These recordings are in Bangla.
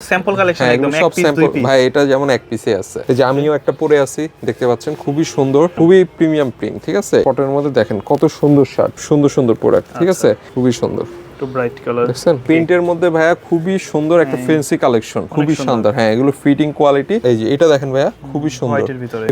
স্যাম্পল কালেকশন হ্যাঁ একদম সব স্যাম্পল। ভাই এটা যেমন এক পিসে আছে। এই যে আমিও একটা পরে আছি দেখতে পাচ্ছেন খুবই সুন্দর খুবই প্রিমিয়াম প্রিন্ট ঠিক আছে? কটনের মধ্যে দেখেন কত সুন্দর শার্ট সুন্দর সুন্দর প্রোডাক্ট ঠিক আচ্ছা। আছে? খুবই সুন্দর। একটু ব্রাইট কালার দেখছেন প্রিন্টের মধ্যে ভাইয়া খুবই সুন্দর একটা ফেন্সি কালেকশন খুবই সুন্দর। হ্যাঁ এগুলো ফিটিং কোয়ালিটি এই যে এটা দেখেন ভাইয়া খুবই সুন্দর।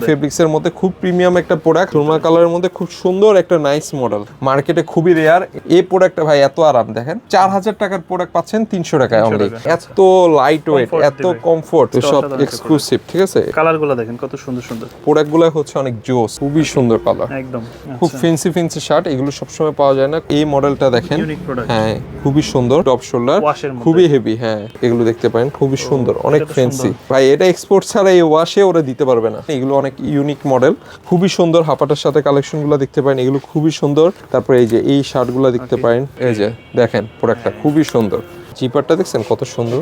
ফেব্রিক্স এর মধ্যে খুব প্রিমিয়াম একটা প্রোডাক্ট রোমা কালারের মধ্যে খুব সুন্দর একটা নাইস মডেল মার্কেটে খুবই রেয়ার এই প্রোডাক্টটা ভাই এত আরাম দেখেন। চার হাজার টাকার প্রোডাক্ট পাচ্ছেন তিনশো টাকায় 300 অনলি এত লাইট ওয়েট এত কমফোর্ট সব এক্সক্লুসিভ ঠিক আছে? কালারগুলো দেখেন কত সুন্দর সুন্দর। প্রোডাক্টগুলো হচ্ছে অনেক জোস খুবই সুন্দর কালার একদম খুব ফেন্সি ফেন্সি শার্ট এগুলো সবসময় পাওয়া যায় না। এই মডেলটা দেখেন। ইউনিক প্রোডাক্ট হ্যাঁ খুবই সুন্দর টপ শোল্ডার খুবই হেভি হ্যাঁ এগুলো দেখতে পারেন খুবই সুন্দর অনেক ফ্যান্সি ভাই এটা এক্সপোর্ট ছাড়া এই ওয়াশে ওরা দিতে পারবে না। এগুলো অনেক ইউনিক মডেল খুবই সুন্দর হাপাটার সাথে কালেকশনগুলো দেখতে পারেন এগুলো খুবই সুন্দর। তারপরে এই যে এই শার্টগুলো দেখতে পারেন এই যে দেখেন প্রোডাক্টটা খুবই সুন্দর। জিপারটা দেখছেন কত সুন্দর?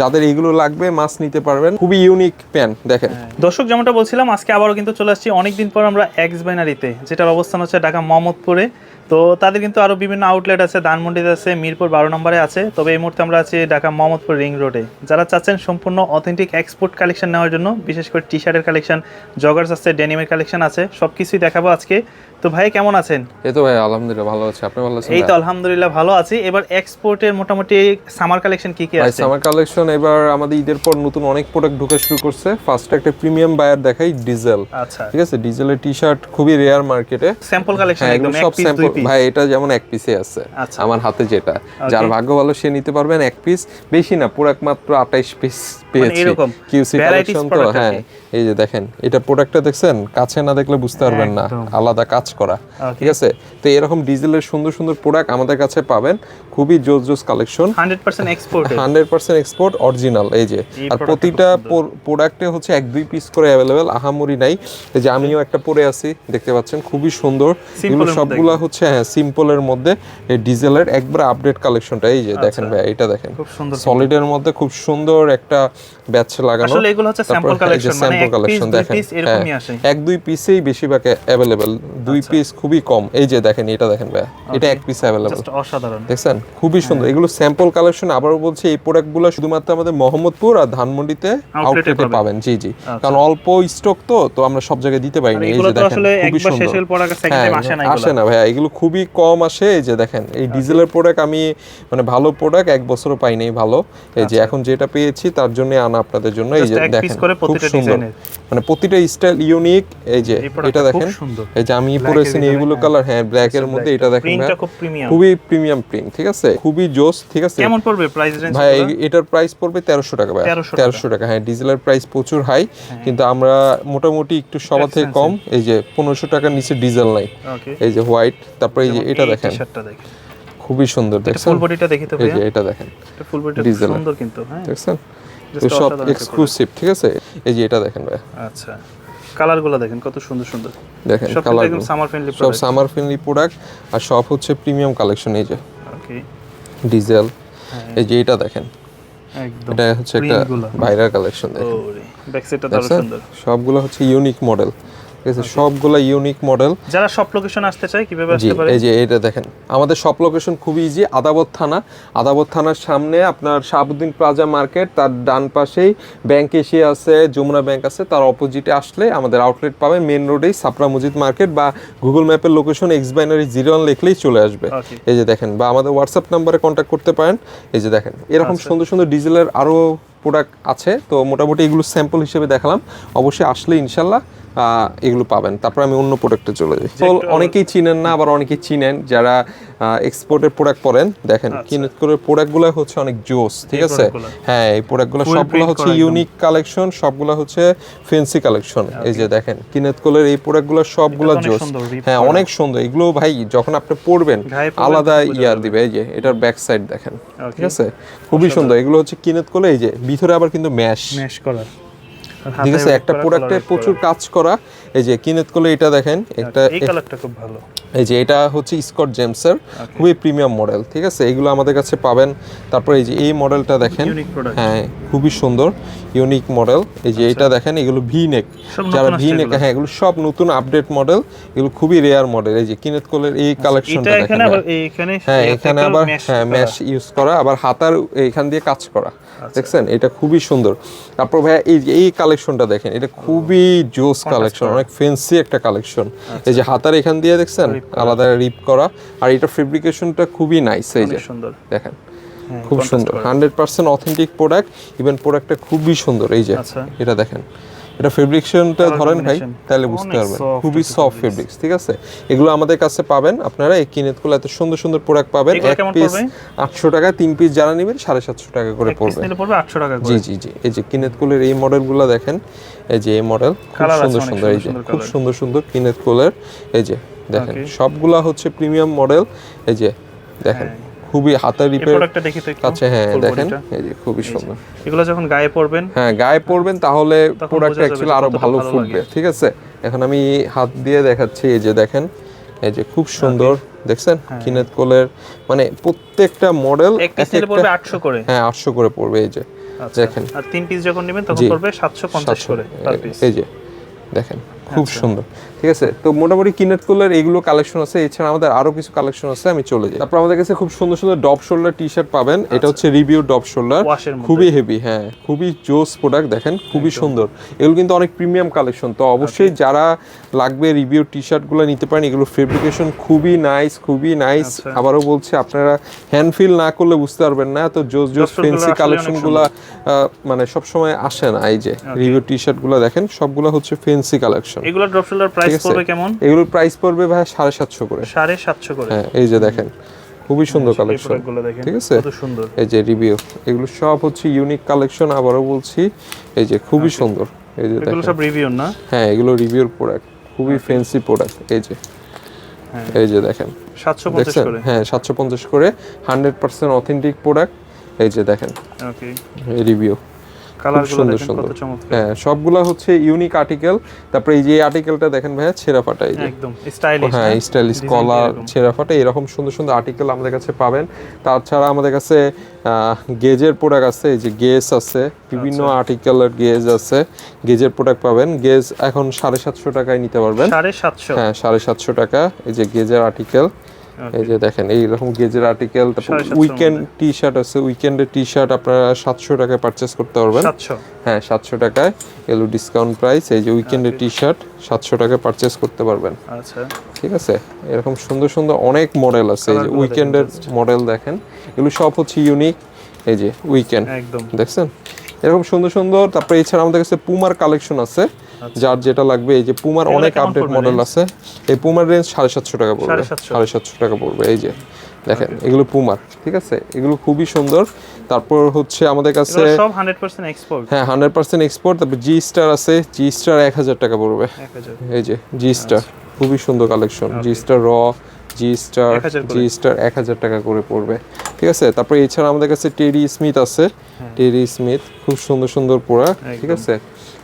যাদের এইগুলো লাগবে মাছ নিতে পারবেন খুবই ইউনিক প্যান্ট দেখেন। দর্শক যেমনটা বলছিলাম আজকে আবারও কিন্তু চলে আসছি। অনেকদিন পর আমরা এক্স বাইনারিতে যেটার অবস্থান হচ্ছে ঢাকা মোহাম্মদপুরে তো তাদের কিন্তু আরও বিভিন্ন আউটলেট আছে ধানমন্ডিতে আছে মিরপুর বারো নম্বরে আছে। তবে এই মুহূর্তে আমরা আছি ঢাকা মোহাম্মদপুর রিং রোডে যারা চাচ্ছেন সম্পূর্ণ অথেন্টিক এক্সপোর্ট কালেকশন নেওয়ার জন্য বিশেষ করে টি শার্টের কালেকশন জগার্স আছে ডেনিমের কালেকশন আছে সব কিছুই দেখাবো আজকে। তো ভাই কেমন আছেন? এই তো ভাই আলহামদুলিল্লাহ ভালো আছে। আপনি ভালো আছেন এই তো আলহামদুলিল্লাহ ভালো আছি। এবার এক্সপোর্টের মোটামুটি সামার কালেকশন কি কি আছে? সামার কালেকশন এবার আমাদের ঈদের পর নতুন অনেক প্রোডাক্ট ঢোকা শুরু করছে। ফার্স্ট একটা প্রিমিয়াম বায়ার দেখাই ডিজেল আচ্ছা। ঠিক আছে? ডিজেলের টি শার্ট খুবই রেয়ার মার্কেটে স্যাম্পল কালেকশন একদম এক পিস দুই পিস ভাই এটা যেমন এক পিসে আছে। আচ্ছা। আমার হাতে যেটা। যার ভাগ্য ভালো সে নিতে পারবেন এক পিস বেশি না পুরো একমাত্র 28 পিস পেয়েছি। মানে কিউসি কালেকশন তো হ্যাঁ। এই যে দেখেন এটা প্রোডাক্টটা দেখছেন? কাছে না দেখলে বুঝতে পারবেন না। আলাদা কাজ করা। ঠিক আছে? তো এরকম ডিজেলের সুন্দর সুন্দর প্রোডাক্ট আমাদের কাছে পাবেন। খুবই জোস জোস collection hundred percent export hundred percent export original এই যে আর প্রতিটা প্রোডাক্টে হচ্ছে এক দুই পিস করে অ্যাভেলেবেল আহামরি নাই। এই যে আমিও একটা পরে আছি দেখতে পাচ্ছেন? খুবই সুন্দর। এগুলো সবগুলা হচ্ছে হ্যাঁ সিম্পলের মধ্যে। এই ডিজেলের একবার আপডেট কালেকশনটা এই যে দেখেন ভাই এটা দেখেন। আচ্ছা। খুব সুন্দর সলিডের মধ্যে খুব সুন্দর একটা ব্যাচ লাগানো। আসলে এগুলো হচ্ছে স্যাম্পল কালেকশন মানে দুই দেখেন। আসে হ্যাঁ, এক দুই পিসেই বেশিরভাগ অ্যাভেলেবেল দুই আচ্ছা। পিস খুবই কম। এই যে দেখেন এটা দেখেন ভাই এটা এক পিস অ্যাভেলেবেল অসাধারণ। দেখছেন? খুবই হ্যাঁ। সুন্দর। এগুলো স্যাম্পল কালেকশন আবারও বলছি এই প্রোডাক্টগুলো শুধুমাত্র আমাদের মোহাম্মদপুর আর ধানমন্ডিতে আউটলেটে পাবেন। আচ্ছা। জি জি। কারণ অল্প স্টক তো তো আমরা সব জায়গায় দিতে পারি না এই যে দেখেন খুবই সুন্দর। হ্যাঁ আসে না ভাইয়া। এগুলো খুবই কম আসে। এই যে দেখেন এই ডিজেলের প্রোডাক্ট আমি মানে ভালো প্রোডাক্ট এক বছরও পাই নাই ভালো। এই যে এখন যেটা পেয়েছি তার জন্য আনা আপনাদের জন্য। এই যে আচ্ছা। দেখেন খুব সুন্দর। মানে প্রতিটা স্টাইল ইউনিক এই যে এটা দেখেন এই যে আমি পরেছি এইগুলো হ্যাঁ। কালার হ্যাঁ ব্ল্যাক এর মধ্যে এটা দেখেন প্রিন্টটা খুব প্রিমিয়াম খুবই প্রিমিয়াম প্রিন্ট ঠিক আছে? খুবই জোস ঠিক আছে? কেমন পড়বে প্রাইস রেঞ্জ ভাই এটার প্রাইস পড়বে তেরোশো টাকা ভাই। 1300 টাকা। হ্যাঁ ডিজেলের প্রাইস প্রচুর হাই কিন্তু আমরা মোটামুটি একটু সবার থেকে কম এই যে পনেরোশো টাকার নিচে ডিজেল নাই। এই যে হোয়াইট তারপরে এই যে এটা দেখেন। খুবই সুন্দর দেখছেন? ফুল বডিটা দেখি তো এই যে এটা দেখেন। এটা ফুল বডিটা সুন্দর কিন্তু হ্যাঁ। দেখছেন? সব এক্সক্লুসিভ ঠিক আছে? এই যে এটা দেখেন ভাই আচ্ছা। কালারগুলো দেখেন কত সুন্দর সুন্দর। দেখেন সব কালার একদম সামার ফ্রেন্ডলি সব সামার ফ্রেন্ডলি প্রোডাক্ট আর সব হচ্ছে প্রিমিয়াম কালেকশন এই যে। ওকে ডিজেল হ্যাঁ। এই যে এটা দেখেন। একদম। এটা হচ্ছে একটা। ভাইরাল কালেকশন দেখেন। ব্যাক সাইডটা দারুণ সুন্দর। সবগুলো হচ্ছে ইউনিক মডেল ঠিক আছে? সবগুলো ইউনিক মডেল যারা সব লোকেশন আসতে চায় কীভাবে আসতে পারে? এই যে এটা দেখেন। আমাদের সব লোকেশন খুবই ইজি আদাবত থানা। আদাবত থানার সামনে আপনার শাহাবুদ্দিন প্লাজা মার্কেট তার ডান পাশেই ব্যাংক এশিয়া আছে যমুনা ব্যাংক আছে তার অপোজিটে আসলে আমাদের আউটলেট পাবে মেন রোডেই সাপরা মসজিদ মার্কেট বা গুগল ম্যাপের location X binary zero one লিখলেই চলে আসবে। এই যে দেখেন বা আমাদের হোয়াটসঅ্যাপ নাম্বারে কন্ট্যাক্ট করতে পারেন। এই যে দেখেন এরকম আচ্ছা। সুন্দর সুন্দর ডিজেলের আরও প্রোডাক্ট আছে তো মোটামুটি এগুলো স্যাম্পল হিসেবে দেখালাম। অবশ্যই আসলে ইনশাল্লাহ আহ, এগুলো পাবেন। তারপর আমি অন্য প্রোডাক্টে চলে যাই। তো অনেকেই চিনেন না আবার অনেকেই চিনেন। যারা এক্সপোর্টের প্রোডাক্ট পরেন। দেখেন কিনেট করে প্রোডাক্টগুলো হচ্ছে অনেক জোস ঠিক আছে? হ্যাঁ এই প্রোডাক্টগুলো সবগুলো হচ্ছে ইউনিক কালেকশন সবগুলো হচ্ছে ফেন্সি কালেকশন এই যে দেখেন কিনেত কোলের এই প্রোডাক্টগুলো সবগুলো জোস। হ্যাঁ অনেক সুন্দর। এগুলো ভাই যখন আপনি পরবেন আলাদা ইয়ার দিবে এই যে এটার ব্যাক সাইড দেখেন ঠিক আছে? খুবই সুন্দর। এগুলো হচ্ছে কিনেত কোলে এই যে ভিতরে আবার কিন্তু ম্যাশ ম্যাশ করা। ঠিক আছে? একটা প্রোডাক্টে প্রচুর কাজ করা। এই যে কিনেত কোলে এটা দেখেন একটা এই কালারটা খুব ভালো। এই যে এটা হচ্ছে স্কট জেমসের খুবই প্রিমিয়াম মডেল ঠিক আছে? এগুলো আমাদের কাছে পাবেন। তারপরে এই যে এই মডেলটা দেখেন। হ্যাঁ খুবই সুন্দর ইউনিক মডেল এই যে এটা দেখেন এগুলো ভি নেক আচ্ছা। যারা ভি নেক হ্যাঁ এগুলো সব নতুন আপডেট মডেল এগুলো খুবই রেয়ার মডেল এই যে কিনেত কোলের এই কালেকশনটা দেখেন এখানে আবার এখানে হ্যাঁ এখানে আবার হ্যাঁ ম্যাশ ইউজ করা আবার হাতার এখান দিয়ে কাজ করা। আচ্ছা। দেখছেন? এটা খুবই সুন্দর। তারপর ভাইয়া এই যে এই কালেকশনটা দেখেন এটা খুবই জোস কালেকশন অনেক ফেন্সি একটা কালেকশন আচ্ছা। এই যে হাতার এখান দিয়ে দেখছেন? আলাদা রিপ করা। আর এটা ফেব্রিকেশনটা খুবই নাইস এই যে। সুন্দর। দেখেন হ্যাঁ, খুব সুন্দর। Hundred percent authentic product even প্রোডাক্টটা খুবই সুন্দর এই যে। আচ্ছা। এটা দেখেন। এটা ফেব্রিকশনটা ধরেন ভাই তাহলে বুঝতে পারবেন। খুবই সফট ফেব্রিক্স ঠিক আছে? এগুলো আমাদের কাছে পাবেন আপনারা এই কিনেতগুলো এত সুন্দর সুন্দর প্রোডাক্ট পাবেন। এক পিস? আটশো টাকা তিন পিস যারা নেবেন সাড়ে সাতশো টাকা করে পড়বে। 800 টাকা জি করে। জি জি। এই যে কিনেতকুলের এই মডেলগুলো দেখেন এই যে এই মডেল খুব সুন্দর সুন্দর এই যে খুব। সুন্দর সুন্দর কিনেতকুলের এই যে দেখেন সবগুলা হচ্ছে প্রিমিয়াম মডেল এই যে দেখেন। হ্যাঁ। খুবই হাতা এই রিপের প্রোডাক্টটা দেখি তো আচ্ছা হ্যাঁ দেখেন। এই যে খুবই সুন্দর। এগুলো যখন গায়ে পরবেন হ্যাঁ গায়ে পরবেন তাহলে প্রোডাক্ট অ্যাকচুয়ালি আরও ভালো ফুটবে ঠিক আছে? এখন আমি হাত দিয়ে দেখাচ্ছি এই যে দেখেন এই যে খুব সুন্দর দেখছেন? হ্যাঁ। কিনেত কোলের মানে প্রত্যেকটা মডেল পড়বে 800 করে। হ্যাঁ আটশো করে পড়বে এই যে আচ্ছা দেখেন। আর তিন পিস যখন নেবেন তখন পড়বে 750 করে পার পিস এই যে দেখেন খুব আচ্ছা। সুন্দর। ঠিক আছে? তো মোটামুটি কিনেট কোলের এইগুলো কালেকশন আছে। এছাড়া আমাদের আরও কিছু কালেকশন আছে আমি চলে যাই। তারপর আমাদের কাছে খুব সুন্দর সুন্দর ডপ শোল্ডার টি শার্ট পাবেন এটা হচ্ছে রিভিউ ডপ শোল্ডার। খুবই হেভি হ্যাঁ। খুবই জোস প্রোডাক্ট দেখেন খুবই সুন্দর। এগুলো কিন্তু অনেক প্রিমিয়াম কালেকশন তো অবশ্যই যারা লাগবে রিভিউ টি শার্টগুলো নিতে পারেন এগুলো ফেব্রিকেশন খুবই নাইস খুবই নাইস আচ্ছা। আবারও বলছি আপনারা হ্যান্ড ফিল না করলে বুঝতে পারবেন না তো জোস জোস ফেন্সি কালেকশনগুলো মানে সবসময় আসে না। এই যে রিভিউ টি শার্টগুলো দেখেন সবগুলো হচ্ছে ফেন্সি কালেকশন এগুলো ড্রপ শোল্ডার প্রাইস পড়বে কেমন? এগুলোর প্রাইস পড়বে ভাই সাড়ে সাতশো করে। সাড়ে সাতশো করে। হ্যাঁ এই যে দেখেন খুবই সুন্দর কালেকশন ঠিক আছে? সুন্দর। এই যে রিভিউ এগুলো সব হচ্ছে ইউনিক কালেকশন আবারও বলছি এই যে খুবই সুন্দর। এই যে এগুলো সব রিভিউ না? হ্যাঁ এগুলো রিভিউর প্রোডাক্ট খুবই ফেন্সি প্রোডাক্ট এই যে। হ্যাঁ। এই যে দেখেন। 750 করে। হ্যাঁ সাতশো পঞ্চাশ করে হান্ড্রেড পার্সেন্ট অথেন্টিক প্রোডাক্ট এই যে দেখেন। ওকে রিভিউ কালারগুলো সুন্দর, সুন্দর। হ্যাঁ সবগুলা হচ্ছে ইউনিক আর্টিকেল তারপরে এই যে আর্টিকেলটা দেখেন ভাইয়া ছেঁড়া ফাটা এই একদম স্টাইলিশ হ্যাঁ স্টাইলিশ কলা ছেঁড়া ফাটা এরকম সুন্দর সুন্দর আর্টিকেল আমাদের কাছে পাবেন। তাছাড়া আমাদের কাছে গেজের প্রোডাক্ট আছে এই যে গেজ আছে বিভিন্ন আচ্ছা। আর্টিকেলের গেজ আছে। গেজের প্রোডাক্ট পাবেন। গেজ এখন সাড়ে সাতশো টাকায় নিতে পারবেন। সাড়ে সাতশো? হ্যাঁ সাড়ে সাতশো টাকা এই যে গেজের আর্টিকেল এই যে দেখেন এইরকম গেজের আর্টিকেল তারপর উইকেন্ড টি শার্ট আছে উইকেন্ডের টি শার্ট আপনারা সাতশো টাকায় পারচেস করতে পারবেন। হ্যাঁ সাতশো টাকায় এগুলো ডিসকাউন্ট প্রাইস এই যে উইকেন্ডের টি শার্ট সাতশো টাকায় পারচেস করতে পারবেন। আচ্ছা। ঠিক আছে? এরকম সুন্দর সুন্দর অনেক মডেল আছে এই যে উইকেন্ডের মডেল দেখেন এগুলো সব হচ্ছে ইউনিক এই যে উইকেন্ড একদম। দেখছেন? এরকম সুন্দর সুন্দর তারপরে এছাড়া আমাদের কাছে পুমার কালেকশন আছে। যার যেটা লাগবে এই যে পুমার অনেক আপডেট মডেল আছে। এই পুমার রেঞ্জ সাড়ে সাতশো টাকা পড়বে। সাড়ে সাতশো। টাকা পড়বে এই যে। দেখেন এগুলো পুমার ঠিক আছে? এগুলো খুবই সুন্দর। তারপর হচ্ছে আমাদের কাছে সব হান্ড্রেড পার্সেন্ট এক্সপোর্ট হ্যাঁ হান্ড্রেড পার্সেন্ট এক্সপোর্ট তারপর জি স্টার আছে। জি স্টার এক হাজার টাকা পড়বে। এই যে জি স্টার খুবই সুন্দর কালেকশন জি স্টার র জি স্টার জি স্টার এক হাজার টাকা করে পড়বে। ঠিক আছে? তারপর এছাড়া আমাদের কাছে টেরি স্মিথ আছে। টেরি স্মিথ খুব সুন্দর সুন্দর প্রোডাক্ট ঠিক আছে?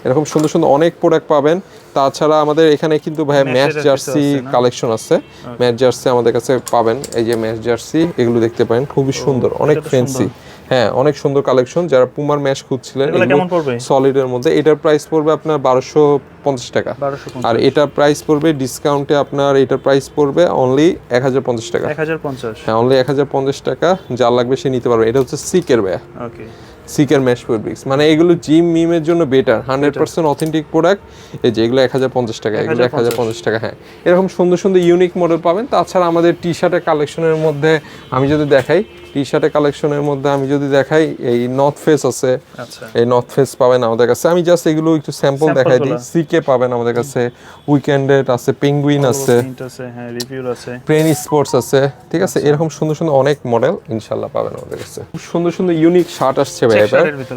এরকম সুন্দর সুন্দর অনেক প্রোডাক্ট পাবেন। তাছাড়া আমাদের এখানে কিন্তু ভাই ম্যাচ জার্সি? কালেকশন আছে ম্যাচ জার্সি আমাদের কাছে পাবেন। এই যে ম্যাচ জার্সি এগুলো দেখতে পারেন। খুবই সুন্দর অনেক ফ্যান্সি হ্যাঁ অনেক সুন্দর কালেকশন যারা পুমার ম্যাচ খুঁজছিলেন সলিডের মধ্যে। এটার প্রাইস পড়বে আপনার বারোশো পঞ্চাশ টাকা। আর এটার প্রাইস পড়বে ডিসকাউন্টে আপনার এটার প্রাইস পড়বে অনলি এক হাজার পঞ্চাশ টাকা। এক হাজার পঞ্চাশ। হ্যাঁ অনলি এক হাজার পঞ্চাশ টাকা। যা লাগবে সে নিতে পারবে। এটা হচ্ছে সিকের ব্যয় ওকে সিকের ম্যাশ ফেব্রিক্স মানে এগুলো জিম মিমের জন্য better hundred percent authentic product এই যে এগুলো এক হাজার পঞ্চাশ টাকা এগুলো এক হাজার পঞ্চাশ। টাকা হ্যাঁ। এরকম সুন্দর সুন্দর ইউনিক মডেল পাবেন। তাছাড়া আমাদের টি শার্টের কালেকশনের মধ্যে আমি যদি দেখাই টি শার্টের কালেকশনের মধ্যে আমি যদি দেখাই এই নর্থ ফেস আছে। আচ্ছা। এই নর্থ ফেস পাবেন আমাদের কাছে। আমি জাস্ট এগুলো একটু স্যাম্পল দেখাই দিই। সিকে পাবেন আমাদের কাছে। উইকেন্ডেড আছে পেঙ্গুইন আছে। প্রিন্ট আছে হ্যাঁ স্পোর্টস আছে। ঠিক আছে? এরকম সুন্দর সুন্দর অনেক মডেল ইনশাল্লাহ পাবেন আমাদের কাছে। খুব সুন্দর সুন্দর ইউনিক শার্ট আসছে ভাই। এর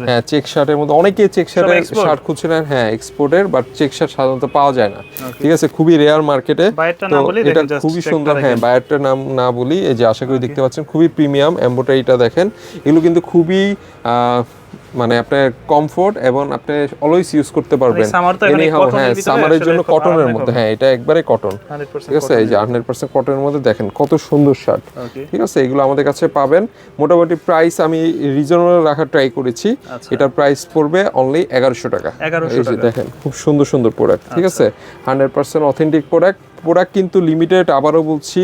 হ্যাঁ চেক শার্টের মধ্যে অনেকেই চেক শার্টের? শার্ট খুঁজছিলেন হ্যাঁ এক্সপোর্টের বাট চেক শার্ট সাধারণত পাওয়া যায় না। ঠিক আছে খুবই রেয়ার মার্কেটে তো এটা খুবই সুন্দর হ্যাঁ। বায়ারটার নাম না বলি এই যে আশা করি দেখতে পাচ্ছেন খুবই প্রিমিয়াম এম্বোটারিটা দেখেন। এগুলো কিন্তু খুবই আহ, মানে আপনার কমফোর্ট এবং আপনি অলওয়েজ ইউজ করতে পারবেন এর হ্যাঁ সামারের জন্য কটনের মধ্যে হ্যাঁ এটা একবারে কটন ঠিক আছে এই যে হান্ড্রেড পার্সেন্ট কটনের মধ্যে দেখেন কত সুন্দর শার্ট ঠিক আছে এগুলো আমাদের কাছে পাবেন। মোটামুটি প্রাইস আমি রিজনেবল রাখার ট্রাই করেছি। আচ্ছা। এটার প্রাইস পড়বে অনলি এগারোশো টাকা। 1100 এই যে টাকা। দেখেন খুব সুন্দর সুন্দর প্রোডাক্ট ঠিক আছে? Hundred percent authentic product product কিন্তু লিমিটেড আবারও বলছি।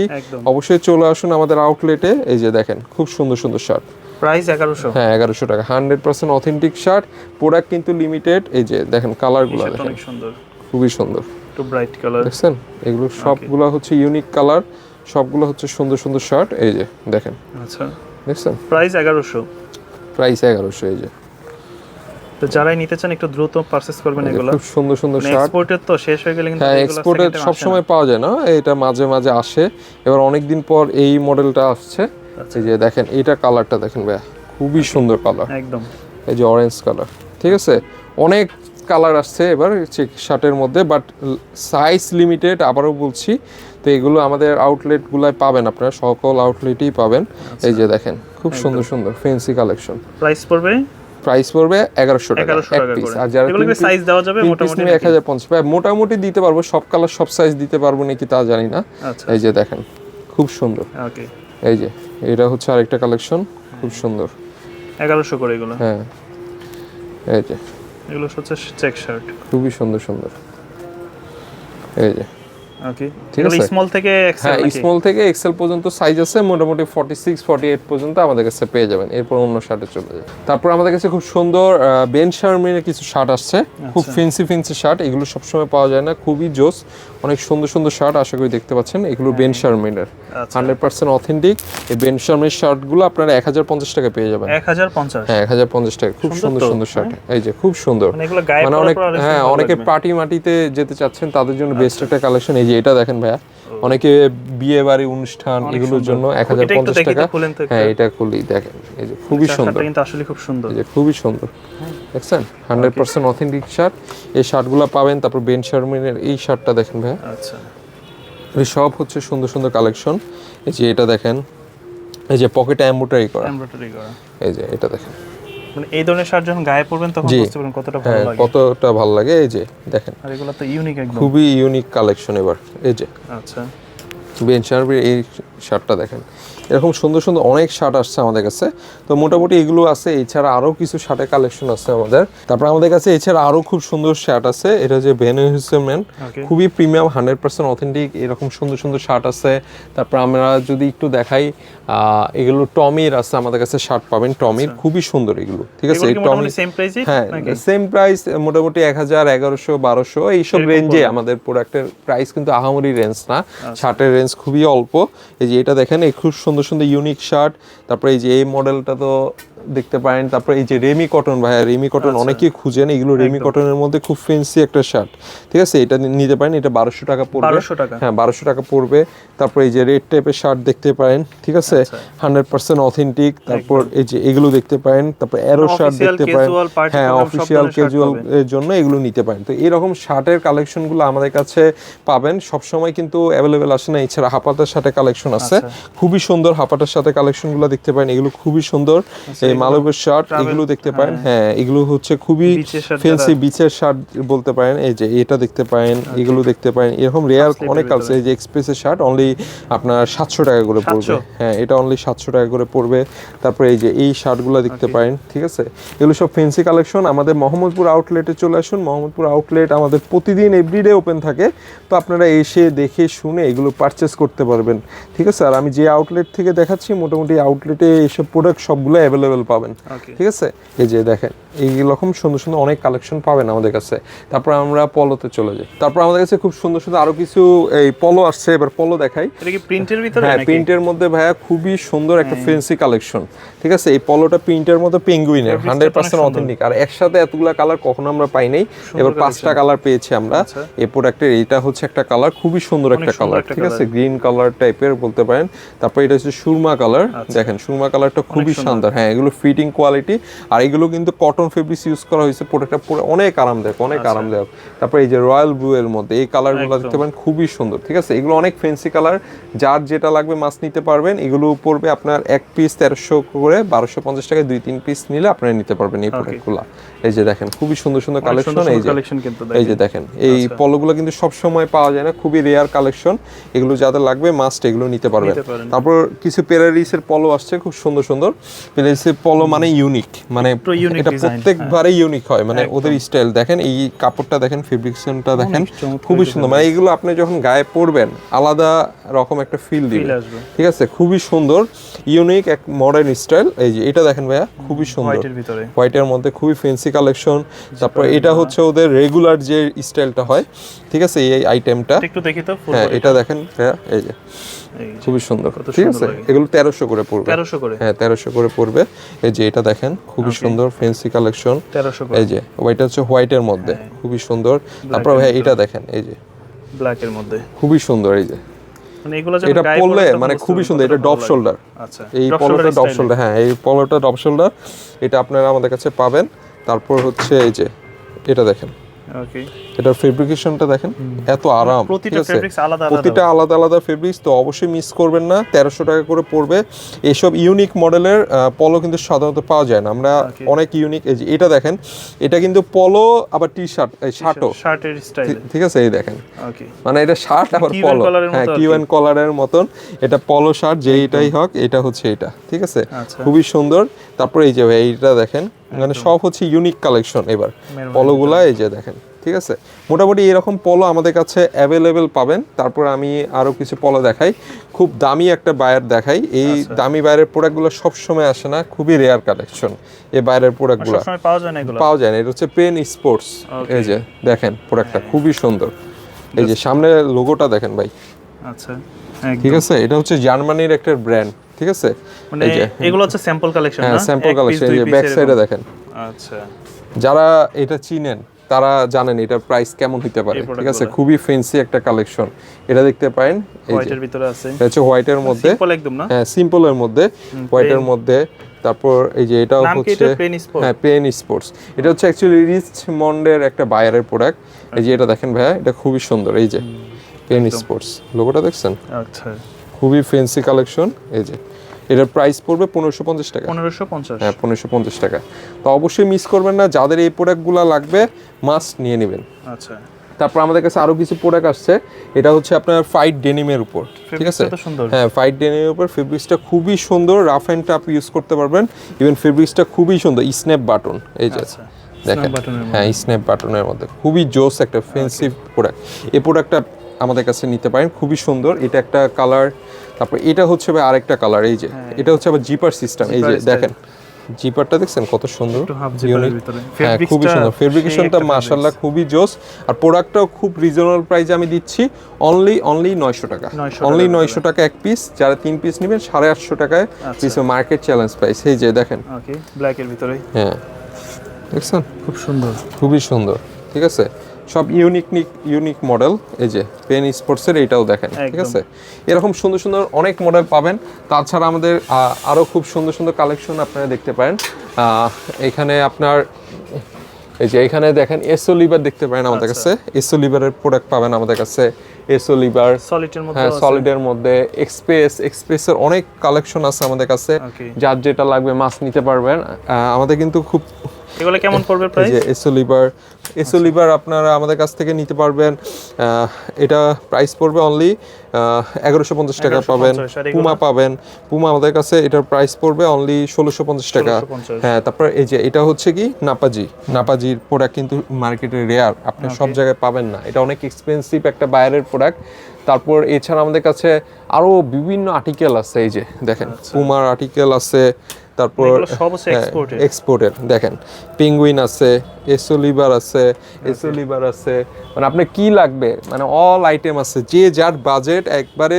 অবশ্যই চলে আসুন আমাদের আউটলেটে এই যে দেখেন খুব সুন্দর সুন্দর শার্ট প্রাইস এগারোশো। হ্যাঁ এগারোশো টাকা। Hundred percent authentic shirt product কিন্তু লিমিটেড। এই যে দেখেন কালারগুলো দেখেন। অনেক সুন্দর। খুবই সুন্দর। একটু ব্রাইট কালার দেখছেন? এগুলো সবগুলো হচ্ছে ইউনিক কালার সবগুলো হচ্ছে সুন্দর সুন্দর শার্ট। এই যে দেখেন। আচ্ছা। দেখছেন? প্রাইস এগারোশো। প্রাইস এগারোশো এই যে। তো যারাই নিতে চান একটু দ্রুত পারচেস করবেন এগুলো। খুব সুন্দর সুন্দর শার্ট। এক্সপোর্টের তো শেষ হয়ে গেলে কিন্তু হ্যাঁ এগুলো এক্সপোর্টে second time সব সময় পাওয়া যায় না এটা মাঝে মাঝে আসে। এবার অনেক দিন পর এই মডেলটা আসছে। আচ্ছা। এই যে দেখেন এইটা কালারটা দেখেন ভাইয়া খুবই সুন্দর কালার একদম। এই যে অরেঞ্জ কালার ঠিক আছে? অনেক কালার আসছে এবার চেক শার্টের মধ্যে বাট সাইজ লিমিটেড আবারও বলছি। তো এগুলো আমাদের আউটলেটগুলোয় পাবেন আপনারা সকল আউটলেটেই পাবেন। আচ্ছা। এই যে দেখেন খুব সুন্দর সুন্দর ফেন্সি কালেকশন প্রাইস পড়বে? প্রাইস পড়বে এগারোশো টাকা এক পিস আর যারা সাইজ দেওয়া যাবে মোটামুটি এক হাজার পঞ্চাশ। মোটামুটি দিতে পারব সব কালার সব সাইজ দিতে পারব নাকি তা জানি না। আচ্ছা। এই যে দেখেন খুব সুন্দর। এই যে এটা হচ্ছে আরেকটা কালেকশন খুব সুন্দর। এগারোশো করে এগুলো। হ্যাঁ। এই যে। এগুলো হচ্ছে চেক শার্ট খুবই সুন্দর সুন্দর। এই যে। ওকে ঠিক আছে। স্মল থেকে এক্সেল হ্যাঁ স্মল থেকে এক্সেল পর্যন্ত সাইজ আছে মোটামুটি ফর্টি সিক্স ফর্টি এইট পর্যন্ত আমাদের কাছে পেয়ে যাবেন। এরপর অন্য শার্টে চলে যায় তারপর আমাদের কাছে খুব সুন্দর বেন শার্মিনের কিছু শার্ট আসছে। খুব আচ্ছা। ফেন্সি ফেন্সি শার্ট এগুলো সবসময় পাওয়া যায় না খুবই জোস। অনেক সুন্দর সুন্দর শার্ট আশা করি দেখতে পাচ্ছেন। এগুলো বেন শার্মিনের আচ্ছা। হান্ড্রেড পার্সেন্ট অথেন্টিক এই বেন শার্মিনের শার্টগুলো আপনারা এক হাজার পঞ্চাশ টাকা পেয়ে যাবেন। এক হাজার পঞ্চাশ? হ্যাঁ এক হাজার পঞ্চাশ টাকা খুব সুন্দর সুন্দর শার্ট এই যে খুব সুন্দর। মানে মানে অনেক হ্যাঁ অনেকে পার্টি মাটিতে যেতে চাচ্ছেন তাদের জন্য বেস্ট একটা কালেকশন এই যে এটা দেখেন ভাইয়া অনেকে বিয়ে বাড়ি অনুষ্ঠান এগুলোর জন্য এক হাজার পঞ্চাশ টাকা। হ্যাঁ এটা খুলি দেখেন এই যে খুবই সুন্দর। কিন্তু আসলে খুব সুন্দর। এই যে খুবই সুন্দর। দেখছেন? Hundred percent authentic shirt. এই শার্টগুলো পাবেন তারপর বেন শার্মিনের এই শার্টটা দেখেন ভাইয়া। আচ্ছা। এই সব হচ্ছে সুন্দর সুন্দর কালেকশন। এই যে এটা দেখেন এই যে পকেটে এম্বোটারি করা। এমব্রয়ডারি করা। এই যে এটা দেখেন। মানে এই ধরনের শার্ট যখন গায়ে পরবেন তখন বুঝতে পারবেন কতটা ভালো হ্যাঁ লাগে। কতটা ভালো লাগে এই যে দেখেন। আর এগুলো তো ইউনিক একদম। খুবই ইউনিক কালেকশন এবার এই যে। আচ্ছা। বেন এই শার্টটা দেখেন। এরকম সুন্দর সুন্দর অনেক শার্ট আসছে আমাদের কাছে। তো মোটামুটি এগুলো আছে এছাড়া আরও কিছু শার্টের কালেকশন আছে আমাদের। তারপর আমাদের কাছে এছাড়া আরও খুব সুন্দর শার্ট আছে এটা যে ভেনু হিউসেমেন ওকে খুবই প্রিমিয়াম হান্ড্রেড পার্সেন্ট অথেন্টিক এরকম সুন্দর সুন্দর শার্ট আছে। তারপর আমরা যদি একটু দেখাই এগুলো টমির আছে আমাদের কাছে শার্ট পাবেন টমির। খুবই সুন্দর এগুলো ঠিক আছে? টমি হ্যাঁ সেম প্রাইস মোটামুটি এক হাজার এগারোশো বারোশো এইসব রেঞ্জে আমাদের প্রোডাক্টের প্রাইস কিন্তু আহামরি রেঞ্জ না। আচ্ছা। শার্টের রেঞ্জ খুবই অল্প। এই যে এটা দেখেন, এই খুব সুন্দর সুন্দর ইউনিক শার্ট তারপরে এই যে এই মডেলটা তো দেখতে পারেন। তারপরে এই যে রেমি কটন ভাইয়া রেমি কটন। অনেকেই খুঁজেন এগুলো রেমি কটনের মধ্যে খুব ফেন্সি একটা শার্ট ঠিক আছে? এটা নিতে পারেন এটা বারোশো টাকা পড়বে। হ্যাঁ বারোশো টাকা পড়বে। তারপর এই যে রেড টাইপের শার্ট দেখতে পারেন ঠিক আছে। হান্ড্রেড পার্সেন্ট অথেন্টিক তারপর এই যে এগুলো দেখতে পারেন তারপর অ্যারো শার্ট দেখতে পারেন। হ্যাঁ অফিসিয়াল ক্যাজুয়াল এর জন্য এগুলো নিতে পারেন। তো এরকম শার্টের কালেকশনগুলো আমাদের কাছে পাবেন। সব সময় কিন্তু অ্যাভেলেবেল আসে না। এছাড়া হাপাতার সাথে কালেকশন আছে। আচ্ছা। খুবই সুন্দর হাপাটার সাথে কালেকশনগুলো দেখতে পারেন। এগুলো খুবই সুন্দর। আচ্ছা, এই মালবের শার্ট এগুলো দেখতে পারেন। হ্যাঁ এগুলো হচ্ছে খুবই ফেন্সি বিচের শার্ট বলতে পারেন। এই যে এটা দেখতে পারেন এগুলো দেখতে পারেন। এরকম রেয়ার অনেক। আছে এই যে এক্সপ্রেসের শার্ট অনলি আপনার সাতশো টাকা করে পড়বে। হ্যাঁ এটা অনলি সাতশো টাকা করে পড়বে। তারপরে এই যে এই শার্টগুলো দেখতে পারেন ঠিক আছে? এগুলো সব ফেন্সি কালেকশন আমাদের মোহাম্মদপুর আউটলেটে চলে আসুন। মোহাম্মদপুর আউটলেট আমাদের প্রতিদিন এভরিডে ওপেন থাকে। তো আপনারা এসে দেখে শুনে এগুলো পারচেস করতে পারবেন। ঠিক আছে? আর আমি যে আউটলেট থেকে দেখাচ্ছি মোটামুটি আউটলেটে এইসব প্রোডাক্ট সবগুলো অ্যাভেলেবেল পাবেন। ঠিক আছে? এই যে দেখেন এই রকম সুন্দর সুন্দর অনেক কালেকশন পাবেন আমাদের কাছে। তারপর আমরা পলোতে চলে যাই। তারপর আমাদের কাছে খুব সুন্দর সুন্দর আরও কিছু এই পলো আসছে এবার পলো দেখাই। এটা কি প্রিন্টের ভিতরে হ্যাঁ প্রিন্টের মধ্যে ভাইয়া খুবই সুন্দর একটা ফেন্সি কালেকশন ঠিক আছে এই পলোটা প্রিন্টের মধ্যে পেঙ্গুইনের হান্ড্রেড পার্সেন্ট অথেন্টিক আর একসাথে এতগুলা কালার কখনো আমরা পাই নাই। এবার পাঁচটা কালার পেয়েছি আমরা। আচ্ছা। এই প্রোডাক্টের এইটা হচ্ছে একটা কালার খুবই সুন্দর একটা কালার ঠিক আছে গ্রিন কালার টাইপের বলতে পারেন। তারপর এটা হচ্ছে সুরমা কালার আচ্ছা। দেখেন সুরমা কালারটা খুবই সুন্দর। হ্যাঁ এগুলো ফিটিং কোয়ালিটি আর এগুলো কিন্তু কটন কটন ফেব্রিক্স ইউজ করা হয়েছে প্রোডাক্টটা পুরো অনেক আরামদায়ক অনেক আরামদায়ক। তারপর এই যে রয়্যাল ব্লু এর মধ্যে এই কালারগুলো দেখতে পারেন খুবই সুন্দর ঠিক আছে? এগুলো অনেক ফেন্সি কালার যার যেটা লাগবে মাছ নিতে পারবেন। এগুলো পড়বে আপনার এক পিস তেরোশো করে বারোশো পঞ্চাশ টাকায় দুই তিন পিস নিলে আপনারা নিতে পারবেন এই প্রোডাক্টগুলো এই যে দেখেন খুবই সুন্দর সুন্দর কালেকশন এই যে এই যে দেখেন। এই আচ্ছা। পলোগুলো কিন্তু সব সময় পাওয়া যায় না খুবই রেয়ার কালেকশন এগুলো যাদের লাগবে মাস্ট এগুলো নিতে পারবেন। তারপর কিছু পেরারিসের পলো আসছে খুব সুন্দর সুন্দর। পেরারিসের পলো মানে ইউনিক মানে এটা। প্রত্যেকবারে ইউনিক হয়। মানে ওদের স্টাইল দেখেন এই কাপড়টা দেখেন ফেব্রিক্সনটা দেখেন খুবই সুন্দর। মানে এইগুলো আপনি যখন গায়ে পরবেন আলাদা রকম একটা ফিল দিবে। ঠিক আছে? খুবই সুন্দর ইউনিক এক মডার্ন স্টাইল এই যে এটা দেখেন ভাইয়া খুবই সুন্দর। হোয়াইটের মধ্যে খুবই ফেন্সি কালেকশন তারপর এটা হচ্ছে ওদের রেগুলার যে স্টাইলটা হয় ঠিক আছে? এই আইটেমটা একটু দেখি তো হ্যাঁ এটা দেখেন ভাইয়া এই যে। খুবই সুন্দর। ঠিক আছে? এগুলো তেরোশো করে পড়বে। তেরোশো করে? হ্যাঁ তেরোশো করে পড়বে। এই যে এটা দেখেন খুবই সুন্দর ফেন্সি কালেকশন তেরোশো এই যে ওইটা হচ্ছে হোয়াইটের মধ্যে। হ্যাঁ। খুবই সুন্দর। তারপর ভাই এটা দেখেন এই যে। ব্ল্যাকের মধ্যে। খুবই সুন্দর এই যে। মানে এটা পরলে মানে খুবই সুন্দর এটা ডপ শোল্ডার আচ্ছা এই পলোটা ডপ শোল্ডার হ্যাঁ এই পলোটা ডপ শোল্ডার এটা আপনারা আমাদের কাছে পাবেন। তারপর হচ্ছে এই যে এটা দেখেন। ওকে এটার ফেব্রিকেশনটা দেখেন এত আরাম প্রতিটা ফেব্রিক্স আলাদা আলাদা প্রতিটা আলাদা আলাদা ফেব্রিক্স তো অবশ্যই মিস করবেন না তেরোশো টাকা করে পড়বে। এইসব ইউনিক মডেলের পলো কিন্তু সাধারণত পাওয়া যায় না। আমরা অনেক ইউনিক এই এটা দেখেন এটা কিন্তু পলো আবার টি শার্ট এই শার্টও শার্টের স্টাইল ঠিক আছে? এই দেখেন। ওকে মানে এটা শার্ট আবার পলো হ্যাঁ কিউ এন্ড কলারের মতন। এটা পলো শার্ট যেইটাই হোক এটা হচ্ছে এটা। ঠিক আছে? আচ্ছা। খুবই সুন্দর। তারপর এই যে ভাই এইটা দেখেন মানে সব হচ্ছে ইউনিক কালেকশন এবার। পলোগুলা এই যে দেখেন ঠিক আছে? মোটামুটি এরকম পলো আমাদের কাছে অ্যাভেলেবেল পাবেন। তারপর আমি আরও কিছু পলো দেখাই। খুব দামি একটা বায়ার দেখাই। এই আচ্ছা। দামি বায়ারের প্রোডাক্টগুলো সবসময় আসে না খুবই রেয়ার কালেকশন এই বায়ারের প্রোডাক্টগুলো পাওয়া যায় না এগুলো? পাওয়া যায় না এটা হচ্ছে পেন স্পোর্টস এই যে দেখেন প্রোডাক্টটা খুবই সুন্দর। এই যে সামনে লোগোটা দেখেন ভাই। আচ্ছা ঠিক আছে? এটা হচ্ছে জার্মানির একটা ব্র্যান্ড ঠিক আছে? মানে এগুলো হচ্ছে স্যাম্পল কালেকশন হ্যাঁ স্যাম্পল কালেকশন এই যে ব্যাক সাইডে দেখেন। আচ্ছা। যারা এটা চিনেন তারা জানেন এটা প্রাইস কেমন হতে পারে ঠিক আছে? খুবই ফেন্সি একটা কালেকশন এটা দেখতে পারেন হোয়াইটের ভিতরে আছে। এটা হচ্ছে হোয়াইটের মধ্যে। সিম্পল একদম না? হ্যাঁ সিম্পলের মধ্যে হোয়াইটের মধ্যে। তারপর এই যে এটাও হচ্ছে হ্যাঁ পেন স্পোর্টস এটা হচ্ছে অ্যাকচুয়ালি রিচ মন্ডের একটা বায়ারের প্রোডাক্ট এই যে এটা দেখেন ভাইয়া এটা খুবই সুন্দর এই যে। পেন স্পোর্টস লোগোটা দেখছেন? আচ্ছা। খুবই ফেন্সি কালেকশন এই যে। এটার প্রাইস পড়বে পনেরোশো পঞ্চাশ টাকা। পনেরোশো পঞ্চাশ। হ্যাঁ পনেরোশো পঞ্চাশ টাকা। তো অবশ্যই মিস করবেন না যাদের এই প্রোডাক্টগুলো লাগবে মাস্ট নিয়ে নেবেন। আচ্ছা। তারপর আমাদের কাছে আরও কিছু প্রোডাক্ট আসছে এটা হচ্ছে আপনার ফাইট ডেনিমের উপর ঠিক আছে। হ্যাঁ ফাইট ডেনিমের উপর ফেব্রিক্সটা খুবই সুন্দর রাফ অ্যান্ড টাপ ইউজ করতে পারবেন। ইভেন ফেব্রিক্সটা খুবই সুন্দর স্ন্যাপ বাটন এই যে আচ্ছা দেখেন। হ্যাঁ স্ন্যাপ বাটনের মধ্যে। খুবই জোস একটা ফেন্সিভ প্রোডাক্ট এই প্রোডাক্টটা আমাদের কাছে নিতে পারেন খুবই সুন্দর। এটা একটা কালার তারপর এটা হচ্ছে ভাই আরেকটা কালার এই যে এটা হচ্ছে আবার জিপার সিস্টেম এই যে হ্যাঁ। দেখেন জিপারটা দেখছেন কত সুন্দর। হ্যাঁ খুবই সুন্দর। ফেব্রিকেশনটা একটা মাশাআল্লাহ খুবই জোস। আর প্রোডাক্টটাও খুব রিজনেবল প্রাইসে আমি দিচ্ছি অনলি অনলি নয়শো টাকা। অনলি নয়শো টাকা এক পিস যারা তিন পিস নেবেন সাড়ে আটশো টাকায়। পিস মার্কেট চ্যালেঞ্জ প্রাইস এই যে দেখেন। ওকে ব্ল্যাকের ভিতরে হ্যাঁ দেখছেন? খুব সুন্দর। খুবই সুন্দর ঠিক আছে? সব ইউনিক ইউনিক মডেল এই যে পেন স্পোর্টসের এইটাও দেখেন ঠিক আছে? এরকম সুন্দর সুন্দর অনেক মডেল পাবেন। তাছাড়া আমাদের আহ, আরও খুব সুন্দর সুন্দর কালেকশন আপনারা দেখতে পারেন। এখানে আপনার এই যে এখানে দেখেন এসও লিভার দেখতে পারেন আমাদের আচ্ছা। কাছে। এসও লিভারের প্রোডাক্ট পাবেন আমাদের কাছে। এসও লিভার সলিডের মধ্যে হ্যাঁ সলিডের মধ্যে এক্সপ্রেস এক্সপ্রেসের অনেক কালেকশন আছে আমাদের কাছে। যার যেটা লাগবে মাছ নিতে পারবেন। আহ, আমাদের কিন্তু খুব এগুলো কেমন পড়বে এই প্রাইস যে এসো লিভার এসো লিভার আপনারা আমাদের কাছ থেকে নিতে পারবেন এটা প্রাইস পড়বে অনলি এগারোশো পঞ্চাশ টাকা পাবেন পুমা পাবেন পুমা আমাদের কাছে এটার প্রাইস পড়বে অনলি ষোলোশো পঞ্চাশ টাকা। হ্যাঁ তারপর এই যে এটা হচ্ছে কি? নাপাজি নাপাজির প্রোডাক্ট কিন্তু মার্কেটে রেয়ার আপনি সব জায়গায় পাবেন না। এটা অনেক এক্সপেন্সিভ একটা বাইরের প্রোডাক্ট তারপর এছাড়া আমাদের কাছে আরও বিভিন্ন আর্টিকেল আছে এই যে দেখেন পুমার আর্টিকেল আছে তারপর? এক্সপোর্টের দেখেন পেঙ্গুইন আছে এসো লিভার আছে এসো লিভার আছে। মানে আপনার কি লাগবে? মানে অল আইটেম আছে। যে যার বাজেট একবারে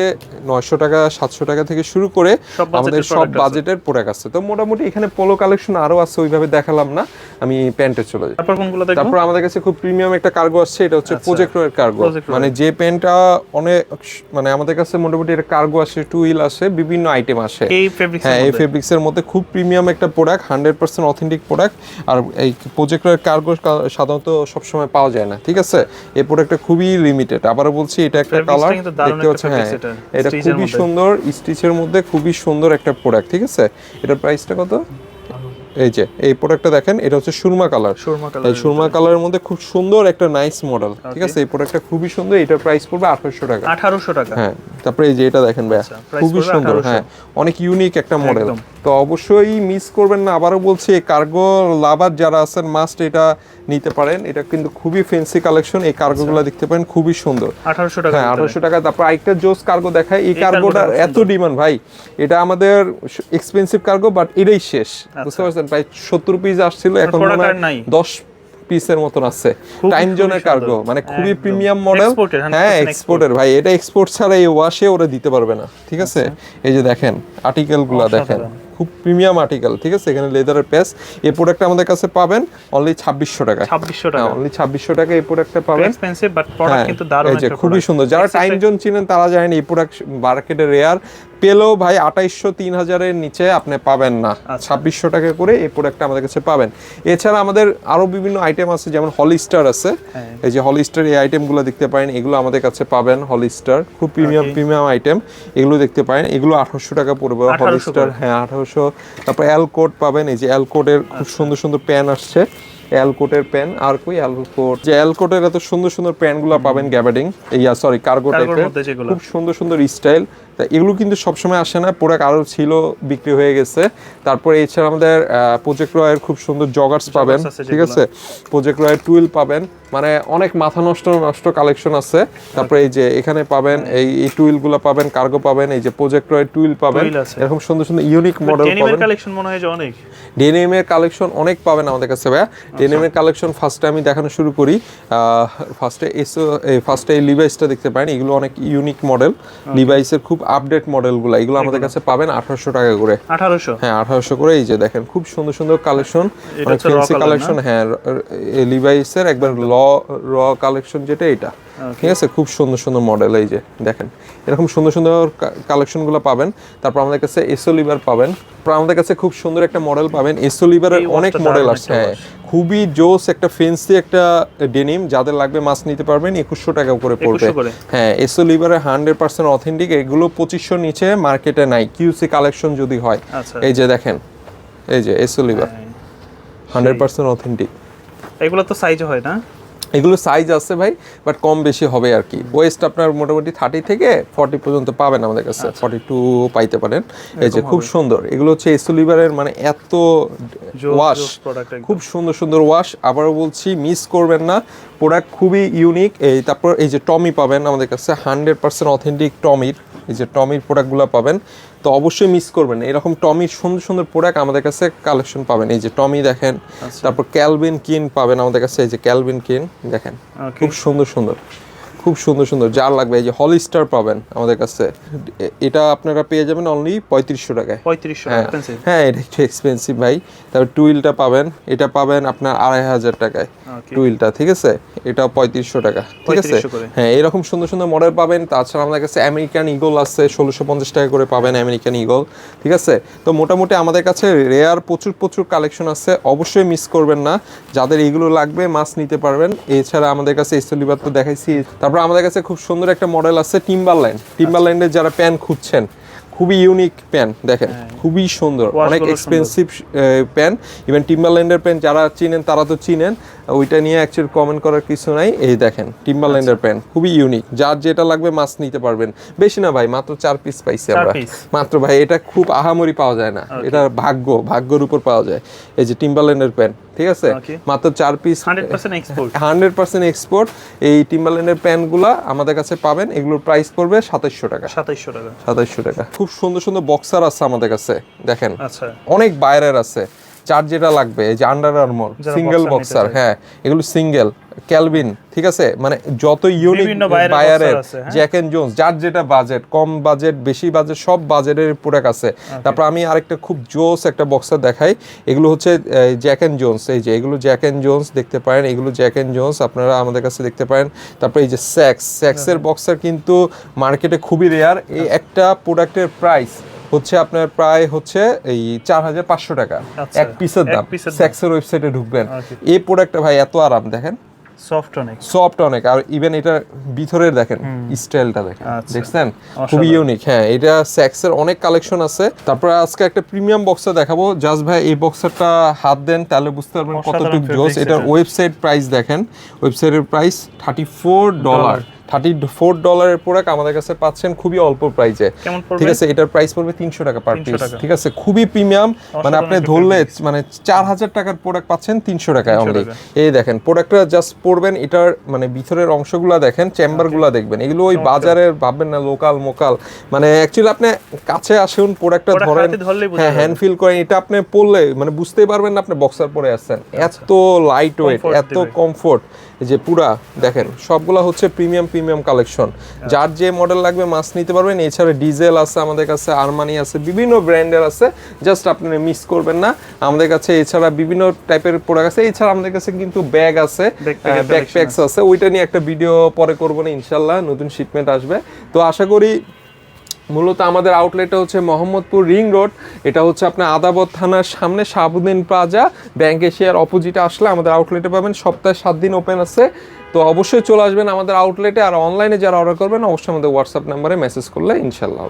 নয়শো টাকা সাতশো টাকা থেকে শুরু করে আমাদের সব বাজেটের প্রোডাক্ট আছে। তো মোটামুটি এখানে পোলো কালেকশন আরও আছে ওইভাবে দেখালাম না। আমি প্যান্টে চলে যাই। তারপর আমাদের কাছে খুব প্রিমিয়াম একটা কার্গো আসছে এটা হচ্ছে আচ্ছা। প্রজেক্টরের কার্গো মানে যে পেনটা অনেক মানে আমাদের কাছে মোটামুটি এটা কার্গো আসে টু হুইল আসে বিভিন্ন আইটেম আসে। হ্যাঁ এই ফেব্রিক্সের মধ্যে খুব প্রিমিয়াম একটা product hundred percent authentic product আর এই প্রোজেক্টের কার্গো সাধারণত সবসময় পাওয়া যায় না ঠিক আছে? এই প্রোডাক্টটা খুবই লিমিটেড আবারও বলছি এটা একটা কালার দেখতে পাচ্ছ পাচ্ছেন হ্যাঁ এটা, খুবই। সুন্দর স্টিচের মধ্যে খুবই সুন্দর একটা প্রোডাক্ট ঠিক আছে? এটার প্রাইসটা কত? এই যে এই প্রোডাক্টটা দেখেন এটা হচ্ছে সুরমা কালার সুরমা কালার সুরমা কালারের মধ্যে খুব সুন্দর একটা নাইস মডেল ঠিক আছে? এই প্রোডাক্টটা খুবই সুন্দর এটার প্রাইস পড়বে আঠারোশো টাকা। আঠারোশো টাকা। হ্যাঁ তারপরে এই যে এটা দেখেন ভাইয়া আচ্ছা, খুবই সুন্দর হ্যাঁ অনেক ইউনিক একটা মডেল তো অবশ্যই মিস করবেন না আবারও বলছি কার্গো লাভার যারা আছেন মাস্ট এটা নিতে পারেন। এটা কিন্তু খুবই ফেন্সি কালেকশন এই কার্গোগুলো দেখতে পারেন খুবই সুন্দর। আঠারোশো টাকা হ্যাঁ আঠারোশো টাকা তারপর আরেকটা জোস কার্গো দেখায় এই কার্গোটা এত ডিমান্ড ভাই। এটা আমাদের এক্সপেন্সিভ কার্গো বাট এটাই শেষ বুঝতে পারছেন? প্রায় সত্তর পিস আসছিল এখন মনে হয় দশ পিসের মতন আছে। টাইম জোনের কার্গো মানে খুবই প্রিমিয়াম মডেল হ্যাঁ এক্সপোর্টের ভাই। এটা এক্সপোর্ট ছাড়া এই ওয়াশে ওরা দিতে পারবে না ঠিক আছে? এই যে দেখেন আর্টিকেলগুলা দেখেন। আচ্ছা। খুব প্রিমিয়াম আর্টিকেল ঠিক আছে? এখানে লেদারের প্যাচ এই প্রোডাক্টটা আমাদের কাছে পাবেন অনলি ছাব্বিশশো টাকা ছাব্বিশশো টাকা। হ্যাঁ অনলি ছাব্বিশশো টাকা এই প্রোডাক্টটা পাবেন। এক্সপেন্সিভ বাট প্রোডাক্ট হ্যাঁ, কিন্তু দারুণ এই যে খুবই সুন্দর। যারা টাইম জোন চিনেন তারা জানেন এই প্রোডাক্ট মার্কেটে রেয়ার পেলেও ভাই আঠাইশশো তিন হাজারের নিচে আপনি পাবেন না। আচ্ছা। ছাব্বিশশো টাকা করে এই প্রোডাক্টটা আমাদের কাছে পাবেন। এছাড়া আমাদের আরও বিভিন্ন আইটেম আছে যেমন হলিস্টার আছে। হ্যাঁ। এই যে হলিস্টার এই আইটেমগুলো দেখতে পারেন এগুলো আমাদের কাছে পাবেন হলিস্টার খুব প্রিমিয়াম প্রিমিয়াম আইটেম এগুলো দেখতে পারেন। এগুলো আঠারোশো টাকা পড়বে 1800 হলিস্টার হ্যাঁ আঠারোশো। তারপর এল কোড পাবেন। এই যে এল কোডের খুব আচ্ছা। সুন্দর সুন্দর প্যান আসছে। এল কোটের প্যান আর কই অ্যালকোট যে অ্যালকোটের এত সুন্দর সুন্দর প্যানগুলো পাবেন গ্যাবাডিং ইয়া সরি কার্গো টাইপের। খুব সুন্দর সুন্দর স্টাইল তা এগুলো কিন্তু সবসময় আসে না প্রোডাক্ট আরও ছিল বিক্রি হয়ে গেছে। তারপরে এছাড়া আমাদের প্রজেক্ট রয়ের খুব সুন্দর জগার্স পাবেন ঠিক আছে? প্রজেক্ট রয়ের টুইল পাবেন। মানে অনেক মাথা নষ্ট নষ্ট কালেকশন আছে। তারপরে এই যে এখানে পাবেন এই এই টুইলগুলো পাবেন কার্গো পাবেন এই যে প্রজেক্ট রয়ের টুইল পাবেন এরকম সুন্দর সুন্দর ইউনিক মডেল ডেনিমের পাবেন। কালেকশন মনে হয় যে অনেক। ডেনিমের কালেকশন অনেক পাবেন আমাদের কাছে ভাইয়া। আচ্ছা। ডেনিমের কালেকশন ফার্স্টে আমি দেখানো শুরু করি। ফার্স্টে এসো ফার্স্টে এই লিভাইসটা দেখতে পারেন। এগুলো অনেক ইউনিক মডেল লিভাইসের খুব আপডেট মডেলগুলো এগুলো আমাদের কাছে পাবেন আঠারোশো টাকা করে। আঠারোশো? হ্যাঁ আঠারোশো করে। এই যে দেখেন খুব সুন্দর সুন্দর কালেকশন অনেক raw কালেকশন হ্যাঁ লিভাইসের একবার ল র কালেকশন যেটা এটা। ঠিক আছে? খুব সুন্দর সুন্দর মডেল এই যে দেখেন। এরকম সুন্দর সুন্দর কালেকশনগুলো পাবেন। তারপর আমাদের কাছে এসো লিভার পাবেন। তারপর আমাদের কাছে খুব সুন্দর একটা মডেল পাবেন। এসো লিভারের এই অনেক মডেল আছে। হ্যাঁ খুবই জোস একটা ফেন্সি একটা ডেনিম যাদের লাগবে মাছ নিতে পারবেন একুশশো টাকা করে পড়বে। হ্যাঁ এসো লিভারের হান্ড্রেড পার্সেন্ট অথেন্টিক এগুলো পঁচিশশো নিচে মার্কেটে নাই। কিউসি কালেকশন যদি হয়। আচ্ছা। এই যে দেখেন এই যে এসো লিভার। হান্ড্রেড পার্সেন্ট অথেন্টিক এগুলো তো সাইজ হয় না? এগুলো সাইজ আছে ভাই বাট কম বেশি হবে আর কি। ওয়েস্ট আপনার মোটামুটি থার্টি থেকে ফর্টি পর্যন্ত পাবেন আমাদের কাছে। আচ্ছা। ফর্টি টু পাইতে পারেন। এই যে খুব সুন্দর। এগুলো হচ্ছে এসো লিভারের মানে এত ওয়াশ খুব সুন্দর সুন্দর ওয়াশ আবারও বলছি মিস করবেন না। প্রোডাক্ট খুবই ইউনিক এই তারপর এই যে টমি পাবেন আমাদের কাছে। হান্ড্রেড পার্সেন্ট অথেন্টিক টমির। এই যে টমির প্রোডাক্টগুলো পাবেন। তো অবশ্যই মিস করবেন। এরকম টমির সুন্দর সুন্দর প্রোডাক্ট আমাদের কাছে কালেকশন পাবেন। এই যে টমি দেখেন আচ্ছা। তারপর ক্যালভিন কিন পাবেন আমাদের কাছে। এই যে ক্যালভিন কিন দেখেন। খুব সুন্দর সুন্দর। খুব সুন্দর সুন্দর। যার লাগবে এই যে হলিস্টার পাবেন আমাদের কাছে। এটা আপনারা পেয়ে যাবেন অনলি পঁয়ত্রিশশো টাকায়। পঁয়ত্রিশশো হ্যাঁ। হ্যাঁ এটা একটু এক্সপেন্সিভ ভাই। তারপর টুইলটা পাবেন। এটা পাবেন আপনার আড়াই হাজার টাকায় টুইলটা ঠিক আছে? এটা পঁয়ত্রিশশো টাকা ঠিক আছে? হ্যাঁ এরকম সুন্দর সুন্দর মডেল পাবেন। তাছাড়া আমাদের কাছে আমেরিকান ইগল আছে ষোলোশো পঞ্চাশ টাকা করে পাবেন আমেরিকান ইগল ঠিক আছে? তো মোটামুটি আমাদের কাছে রেয়ার প্রচুর প্রচুর কালেকশন আছে। অবশ্যই মিস করবেন না। যাদের এগুলো লাগবে মাছ নিতে পারবেন। এছাড়া আমাদের কাছে এসলিবার তো দেখাইছি। তারপর আমাদের কাছে খুব সুন্দর একটা মডেল আছে টিম্বারল্যান্ড টিম্বারল্যান্ডের যারা প্যান খুঁজছেন খুবই ইউনিক প্যান দেখেন খুবই সুন্দর অনেক এক্সপেন্সিভ প্যান ইভেন টিম্বারল্যান্ডের প্যান যারা চিনেন তারা তো চিনেন ওইটা নিয়ে অ্যাকচুয়ালি কমেন্ট করার কিছু নাই। এই দেখেন টিম্বারল্যান্ডের আচ্ছা। প্যান খুবই ইউনিক যার যেটা লাগবে মাছ নিতে পারবেন। বেশি না ভাই মাত্র চার পিস পাইছি আমরা। মাত্র ভাই এটা খুব আহামরি পাওয়া যায় না। এটা ভাগ্য ভাগ্যর উপর পাওয়া যায়। এই যে টিম্বারল্যান্ডের প্যান ঠিক আছে? মাত্র চার পিস হান্ড্রেড পার্সেন্ট এক্সপোর্ট এই টিম্বারল্যান্ডের প্যানগুলা আমাদের কাছে পাবেন। এগুলোর প্রাইস পড়বে সাতাইশশো টাকা। সাতাইশশো টাকা। সাতাইশশো টাকা। খুব সুন্দর সুন্দর বক্সার আছে আমাদের কাছে দেখেন। আচ্ছা। অনেক বাইরের আছে। যার যেটা লাগবে এই যে আন্ডার আর্মর সিঙ্গেল বক্সার হ্যাঁ এগুলো সিঙ্গেল ক্যালভিন ঠিক আছে? মানে যত ইউনিক বায়ারের হ্যাঁ? জ্যাক এন্ড জোন্স যার যেটা বাজেট কম বাজেট বেশি বাজেট সব বাজেটের প্রোডাক্ট আছে। তারপর আমি আরেকটা খুব জোস একটা বক্সার দেখাই এগুলো হচ্ছে জ্যাক এন্ড জোন্স এই যে এগুলো জ্যাক এন্ড জোন্স দেখতে পারেন এগুলো জ্যাক এন্ড জোন্স আপনারা আমাদের কাছে দেখতে পারেন। তারপর এই যে স্যাক্স স্যাক্সের বক্সার কিন্তু মার্কেটে খুবই রেয়ার এই একটা প্রোডাক্টের প্রাইস হচ্ছে আপনার প্রায় হচ্ছে এই চার হাজার পাঁচশো টাকা। আচ্ছা, এক পিসের দাম। স্যাক্সের ওয়েবসাইটে ঢুকবেন। Okay. এই প্রোডাক্টটা ভাই এত আরাম দেখেন? সফট অনেক। সফট অনেক। আর ইভেন এটা ভিতরের দেখেন স্টাইলটা দেখেন। আচ্ছা। দেখছেন? খুবই ইউনিক হ্যাঁ এটা স্যাক্সের অনেক কালেকশন আছে। তারপরে আজকে একটা প্রিমিয়াম বক্সার দেখাবো। জাস্ট ভাই এই বক্সারটা হাত দেন তাহলে বুঝতে পারবেন কতটুকু জোস। এটার ওয়েবসাইট প্রাইস দেখেন। ওয়েবসাইটের price thirty four dollar thirty four ডলারের প্রোডাক্ট আমাদের কাছে পাচ্ছেন খুবই অল্প প্রাইসে ঠিক আছে এটার প্রাইস পড়বে তিনশো টাকা পার পিস ঠিক আছে খুবই প্রিমিয়াম মানে আপনি ধরলে মানে চার হাজার টাকার প্রোডাক্ট পাচ্ছেন তিনশো টাকায় অনলি এই দেখেন প্রোডাক্টটা জাস্ট পড়বেন এটার মানে ভিতরের অংশগুলো দেখেন চেম্বারগুলো দেখবেন। এগুলো ওই বাজারের ভাববেন না লোকাল মোকাল মানে অ্যাকচুয়ালি আপনি কাছে আসুন প্রোডাক্টটা ধরেন হ্যাঁ হ্যান্ড ফিল করেন এটা আপনি পরলে মানে বুঝতেই পারবেন না আপনি বক্সার পরে আসছেন এত লাইট ওয়েট এত কমফোর্ট যে পুরা দেখেন সবগুলা হচ্ছে প্রিমিয়াম প্রিমিয়াম কালেকশন। যার যে মডেল লাগবে মাছ নিতে পারবেন। এছাড়া ডিজেল আছে আমাদের কাছে আরমানি আছে বিভিন্ন ব্র্যান্ডের আছে। জাস্ট আপনি মিস করবেন না। আমাদের কাছে এছাড়া বিভিন্ন টাইপের প্রোডাক্ট আছে। এছাড়া আমাদের কাছে কিন্তু ব্যাগ আছে Backpack এর ব্যাক collection প্যাকস আছে। ওইটা নিয়ে একটা ভিডিও পরে করব না ইনশাল্লাহ নতুন শিপমেন্ট আসবে। তো আশা করি মূলত আমাদের আউটলেটটা হচ্ছে মোহাম্মদপুর রিং রোড। এটা হচ্ছে আপনার আদাবত থানার সামনে শাহাবুদ্দিন প্লাজা। ব্যাংক এশিয়ার অপোজিটে আসলে আমাদের আউটলেটে পাবেন। সপ্তাহে সাত দিন ওপেন আছে। তো অবশ্যই চলে আসবেন আমাদের আউটলেটে আর অনলাইনে যারা অর্ডার করবেন, অবশ্যই আমাদের হোয়াটসঅ্যাপ নাম্বারে মেসেজ করলে ইনশাল্লাহ